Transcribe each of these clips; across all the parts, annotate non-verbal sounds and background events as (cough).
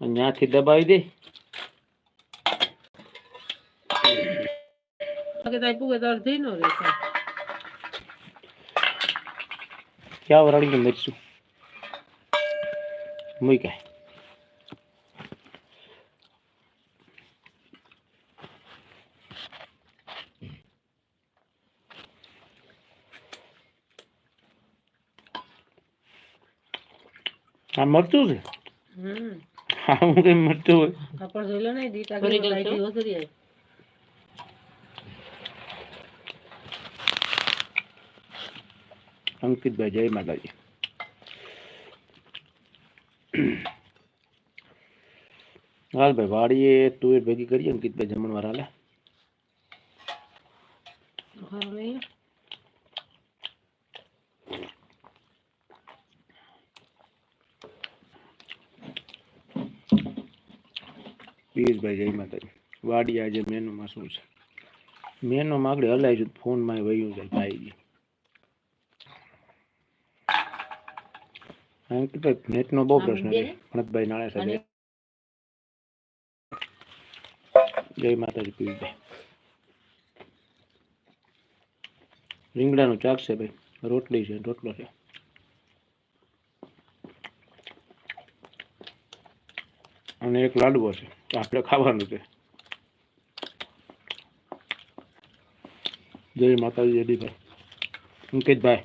ત્યાંથી દબાવી દે કે તાઈ પૂગે તો અડધી નો રહેશે ક્યાં વરાળી કે મરશું મૂકાય આ મરતું છે હમ આ હું કઈ મરતું હોય કાપડ જોઈ લો ને દીટા ફરી કે ગયું લાઈટ છું? ઓસરી આવી અંકિતભાઈ જય માતાજી હાલ ભાઈ વાડીએ તુવેર ભેગી કરીએ અંકિતભાઈ જમણવાર હાલે પિયુષભાઈ જય માતાજી. વાડી આજે મેનુમાં શું છે? મેનો માગડે હલાય છે ફોનમાં વયું જાય ભાઈજી. નેટનો બહુ પ્રશ્ન છે. ભણતભાઈ નાળે સાહેબ જય માતાજી પિયુષભાઈ રીંગણાનું ચાક છે ભાઈ. રોટલી છે રોટલો છે. અને એક લાડવો છે. આપણે ખાવાનું છે. જય માતાજી અડીભાઈ અંકિતભાઈ.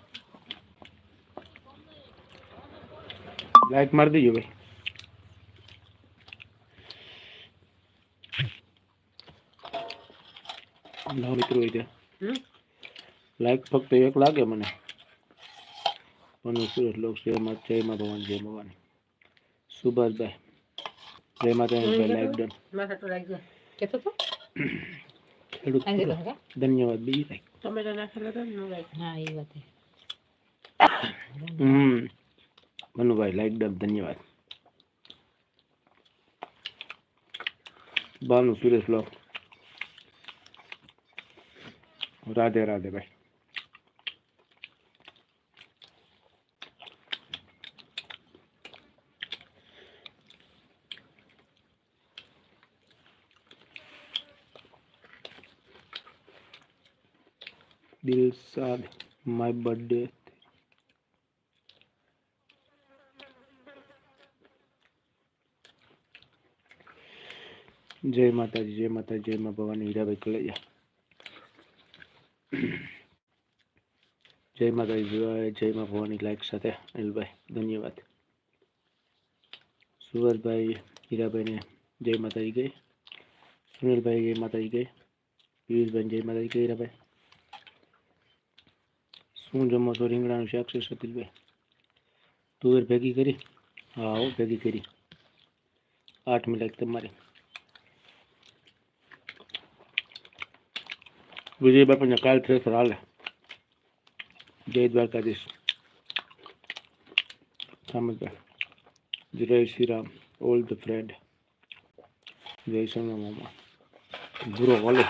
લાઈક મારી દેજો ભાઈ. નવ મિત્રો હોય ત્યાં. લાઈક ફક્ત એક લાગે મને. પણ સુરત લોક સેવામાં જયમાં ભગવાન જય ભવાની સુભાષભાઈ. જય માતાજી લાઈક ડન માથા લાગી કેતો તો ખેડૂત ધન્યવાદ બીજી લાઈક ટમેટા નાખેલા હતા નો લાગી હા એ વાત હમ મનુભાઈ લાઈક ડન ધન્યવાદ બાનુ સુરેશ લો રાધે રાધે ભાઈ દિલસાદ માય બર્થડે જય માતાજી જય માતાજી જય મા ભવાની હીરાભાઈ કલૈયા જય માતાજી જય જય મા ભવાની લાઈક સાથે અનિલભાઈ ધન્યવાદ સુરતભાઈ હીરાભાઈને જય માતાજી ગઈ સુનિલભાઈ જય માતાજી ગઈ પિયુષભાઈ જય માતાજી ગઈ હીરાભાઈ શું જમો છો રીંગણાનું શાક છે સતીશભાઈ તુવેર ભેગી કરી હા હો ભેગી કરી આઠ મિનિટ તમારી વિજય બાપાને કાલ થ્રેસર હાલે જય દ્વારકાધીશ સામતભાઈ જય Shri Ram all the friend જય સોના મામા ગુરુ ઓલે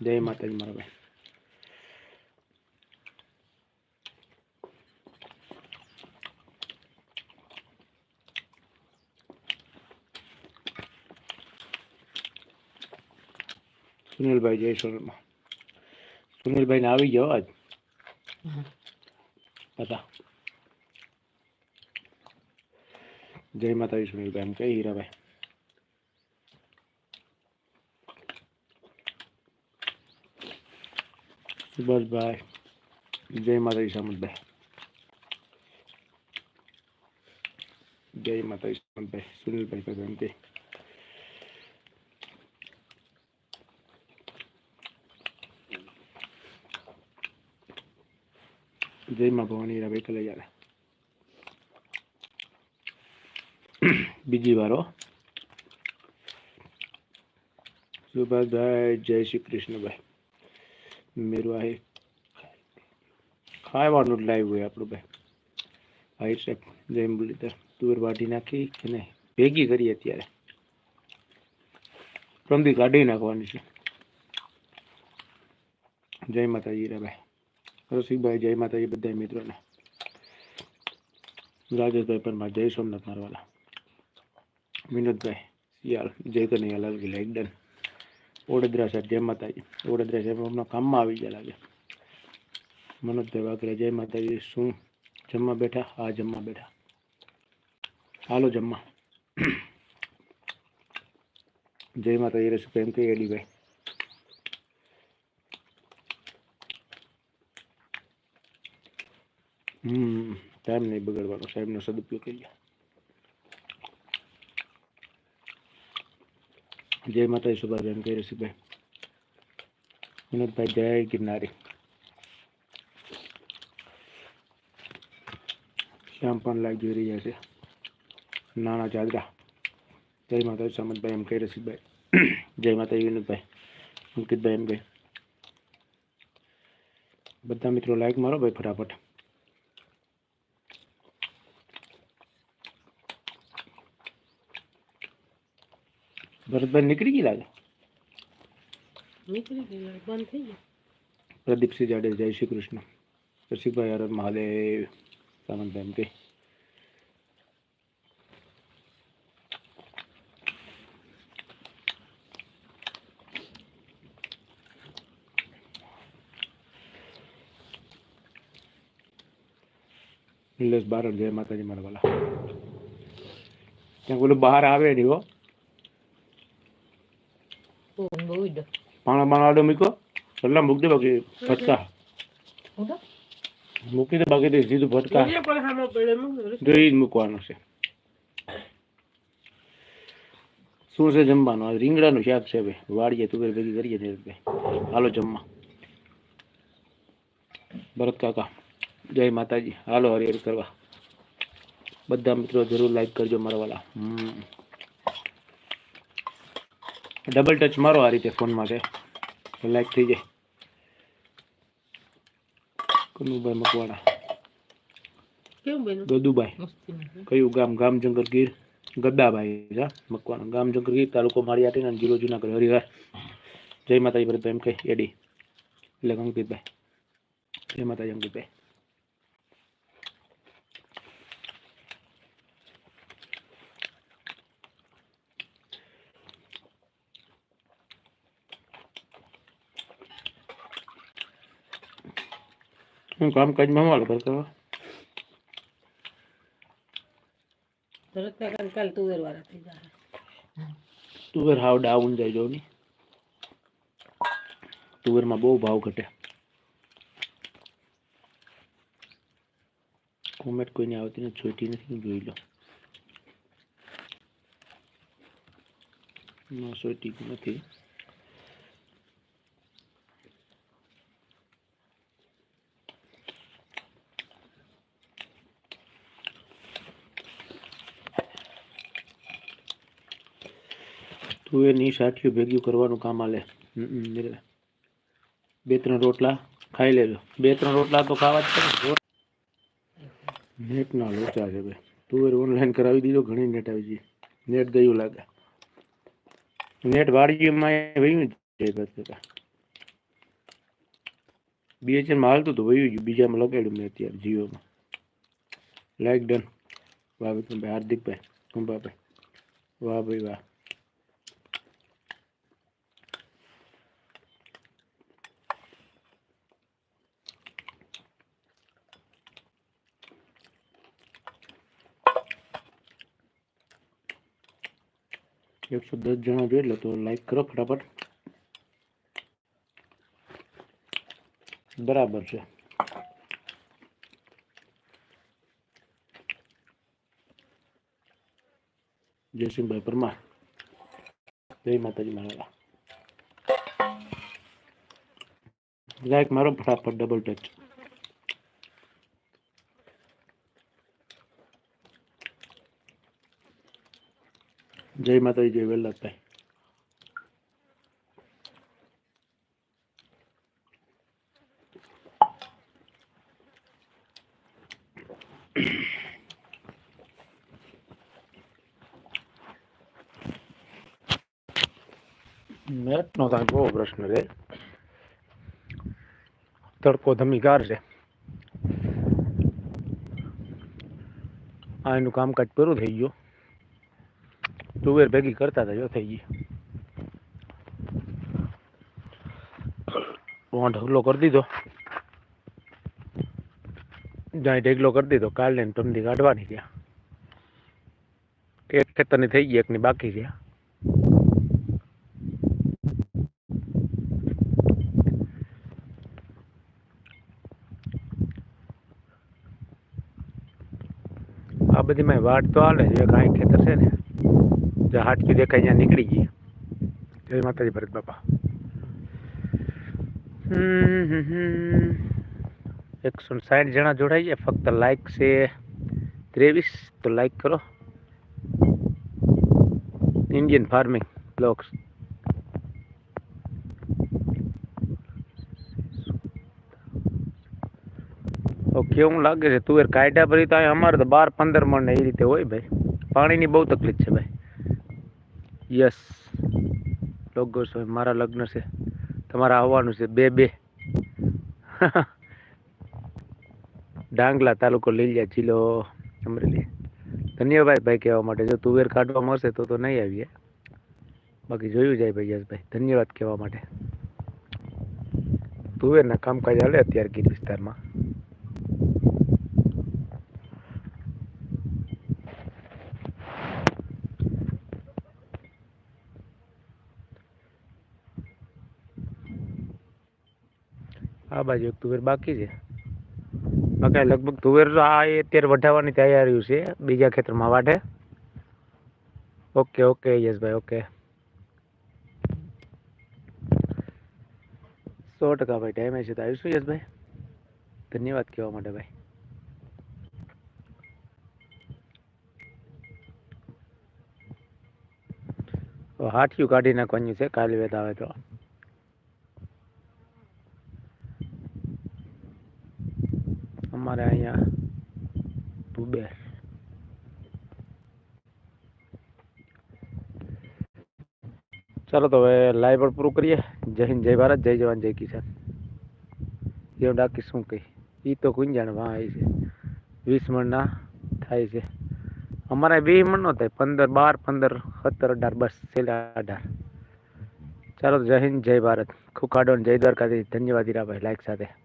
જય માતાજી મારા ભાઈ સુનિલભાઈ જય સોનલમાં સુનિલભાઈને આવી ગયો અવાજ. હા. જય માતાજી સુનિલભાઈ, એમ કઈ હીરાભાઈ. સુભાષભાઈ જય માતાજી સામંતભાઈ. જય માતાજી સામંતભાઈ, સુનિલભાઈ પ્રધાનભાઈ જય માં ભવાની હીરાભાઈ કલે યાર બીજી વાર હો સુભાષભાઈ જય શ્રી કૃષ્ણભાઈ મેરું આ ખાવાનું જ લાવ્યું હોય આપણું ભાઈ ભાઈ સાહેબ જય મુરલીધર તુવેર વાટી નાખી કે નહીં ભેગી કરી અત્યારે પ્રમદી કાઢી નાખવાની છે જય માતાજી હીરાભાઈ રસિકભાઈ જય માતાજી બધા મિત્રોને. રાજેશભાઈ પરમાર, જય સોમનાથ મારવાલા. વિનોદભાઈ શિયાળ, જય કનૈયા લાલ ગીલા એકદમ ઓડેદરા સાહેબ, જય માતાજી. ઓડેદરા સાહેબ હમણાં કામમાં આવી ગયા લાગે. મનોજભાઈ વાઘરા, જય માતાજી. શું જમવા બેઠા? હા, જમવા બેઠા. હાલો જમવા. જય માતાજી રસુ એમ કે એડીભાઈ હમ ટાઈમ નહીં બગાડવાનો સાહેબનો સદુપયોગ કરીએ જય માતાજી સુભાષબેન કઈ રસીભાઈ વિનોદભાઈ જય ગિરનારી શ્યામ પણ લાઈક જોઈ રહ્યા છે નાના ચાદરા જય માતાજી સામતભાઈ એમ કઈ રસીભાઈ જય માતાજી વિનોદભાઈ અંકિતભાઈ એમ કઈ બધા મિત્રો લાઈક મારો ભાઈ ફટાફટ ભરતભાઈ નીકળી ગઈ લાગે નીકળી ગઈ બંધ થઈ ગઈ પ્રદીપસિંહ જાડેજા જય શ્રી કૃષ્ણ રસિકભાઈ હર હર મહાદેવ સામંતભાઈ એમ કે નિલેશ બારડ જય માતાજી મારા વાલા ત્યાં બોલું બહાર આવે નહીં હો મૂકો સલ્લા મૂકી દે બાકી ફટકા મૂકી દે બાકી સીધું મૂક જોઈ જ મૂકવાનું છે. શું છે જમવાનું? આ રીંગણાનું શાક છે ભાઈ વાળીએ તુવેર ભેગી કરીએ ને હાલો જમવા. ભરત કાકા જય માતાજી. હાલો હરિહર કરવા. બધા મિત્રો જરૂર લાઈક કરજો મારા વાલા હમ. ડબલ ટચ મારો આ રીતે ફોનમાં છે. લાઈક થઈ જાય કનુભાઈ મકવાડા ગદુભાઈ દોદુભાઈ કયું ગામ ગામ જંગલ ગીર ગદ્દાભાઈ છે મકવાનું ગામ જંગલ ગીર તાલુકો માળિયાટી અને જીરો જુનાગઢ હરિહર જય માતાજી ભરતભાઈ એમ કહે એડી એટલે અંકિતભાઈ જય માતાજી અંકિતભાઈ હું કામમાં વાળો કરતો તરત કાલ તુવેર વાળા થઈ જાય તુવેર હાવ ડાઉન જાય જો ની. તુવેરમાં બહુ ભાવ ઘટે. કોમેન્ટ કોઈને આવતી નથી છોટી નથી જોઈ લો ના સોટી નથી. તુવેરની સાઠિયું ભેગ્યું કરવાનું કામ આલે. બે, ત્રણ રોટલા ખાઈ લેજો. બે, ત્રણ રોટલા તો ખાવા જ પડે. નેટના લોચા છે ભાઈ. તુવેર ઓનલાઈન કરાવી દીધો, ઘણી નેટ આવી ગઈ. નેટ ગયું લાગે. નેટ વાડીમાં વયું જ છે બીએચએનમાં હાલતું તો વયું ગયું. બીજામાં લગાડ્યું મેં અત્યારે જીઓમાં. લાઈક ડન વાહ ભાઈ હાર્દિકભાઈ કુંભાભાઈ વાહ ભાઈ, વાહ. એકસો દસ જણા જોઈ લો તો લાઈક કરો ફટાફટ બરાબર છે જયસિંહભાઈ પરમાર જય માતાજી મારા લાઈક મારો ફટાફટ ડબલ ટચ જય માતાજી જય વલ્લભભાઈ નેટનો તો બહુ પ્રશ્ન છે તડકો ધમીકાર છે આ એનું કામકાજ પૂરું થઈ ગયું તુવેર ભેગી કરતા હતા જો થઈ ગઈ હું ઢગલો કરી દીધો જ્યાં ઢગલો કરી દીધો કાલે ને તમથી કાઢવાની ત્યાં એક ખેતરની થઈ ગઈ એકની બાકી છે આ બધી માં વાટ તો હાલે છે કાંઈ ખેતર છે ને જે હાટકી દેખાય ત્યાં નીકળી ગઈ. જય માતાજી ભરત બાપા. એકસો સાઠ જણા જોડાઈ ગયા. ફક્ત લાઈક છે ત્રેવીસ, તો લાઈક કરો. ઇન્ડિયન ફાર્મિંગ બ્લોગ્સ કેવું લાગે છે? તુવેર કાયદા ભરી તો અમારે તો બાર પંદર મણ એ રીતે હોય ભાઈ. પાણીની બહુ તકલીફ છે ભાઈ. યસ લોગો છે મારા લગ્ન છે. તમારે આવવાનું છે, બે બે. (laughs) ડાંગલા તાલુકો લીલિયા જિલ્લો અમરેલી. ધન્યવાદ ભાઈ કહેવા માટે. જો તુવેર કાઢવા મળશે તો તો નહીં આવીએ. બાકી જોયું જાય ભાઈ યશભાઈ. ધન્યવાદ કહેવા માટે. તુવેરના કામકાજ હાલે અત્યારે ગીર વિસ્તારમાં. આ બાજુ એક તુવેર બાકી છે. બાકી લગભગ તુવેર આ અત્યારે વઢાવવાની તૈયારી છે, બીજા ખેતરમાં વાઢે. ઓકે ઓકે, યશભાઈ, ઓકે. સો ટકા ભાઈ ટાઈમે છે તો આવીશું યશભાઈ. ધન્યવાદ કહેવા માટે ભાઈ. તો હાથિયું કાઢી નાખવાનું છે, કાલે વેદ આવે તો. અમારે અહીંયા તુબેર ચાલો તો હવે લાઈવ પણ પૂરું કરીએ. જય હિન્દ, જય ભારત, જય જવાન, જય કિસાન. એવું ડાકી શું કહી? એ તો કોઈ જાણે વાં આવી છે. વીસ મણના થાય છે. અમારે વીસ મણ નો થાય. પંદર બાર, પંદર સત્તર, અઢાર, બસ, છેલ્લા અઢાર. ચાલો જય હિન્દ, જય ભારત. ખુખાડો જય દ્વારકાથી ધન્યવાદ હીરાભાઈ લાઈક સાથે.